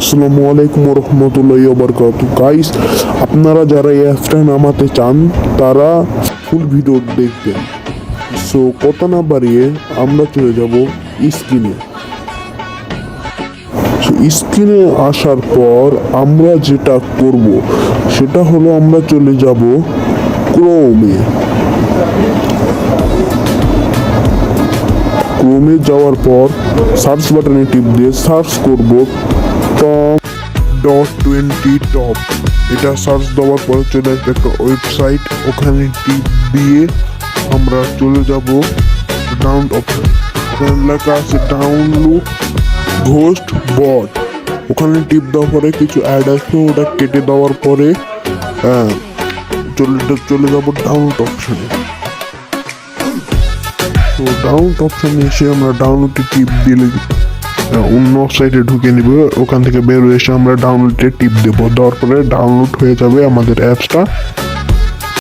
আসসালামু আলাইকুম রহমতুল্লাহ বরকাত গাইস আপনারা যারা এই নামাতে চান, তারা ফুল ভিডিও দেখবেন। সো কত না বাড়িয়ে আমরা চলে যাব স্ক্রিনে স্ক্রিনে আসার পর আমরা যেটা করব, সেটা হলো আমরা চলে যাব ক্রোমে ক্রোমে যাওয়ার পর সার্চ বাটনে টিপ দিয়ে সার্চ করব টপ ডট টোয়েন্টি টপ এটা সার্চ দেওয়ার পর চলে আসবে একটা ওয়েবসাইট ওখানে টিপ দিয়ে আমরা চলে যাব ডাউন অপশন ওখানে লেখা আছে ডাউনলোড ঘোস্ট বট ওখানে টিপ দেওয়ার পরে কিছু অ্যাড আসবে ওটা কেটে দেওয়ার পরে হ্যাঁ, চলে চলে যাব ডাউনলোড অপশনে তো ডাউনলোড অপশান এসে আমরা ডাউনলোডে টিপ দিলে অন্য সাইটে ঢুকে নিব, ওখান থেকে বের এসে আমরা ডাউনলোডে টিপ দেবো। দেওয়ার পরে ডাউনলোড হয়ে যাবে আমাদের অ্যাপসটা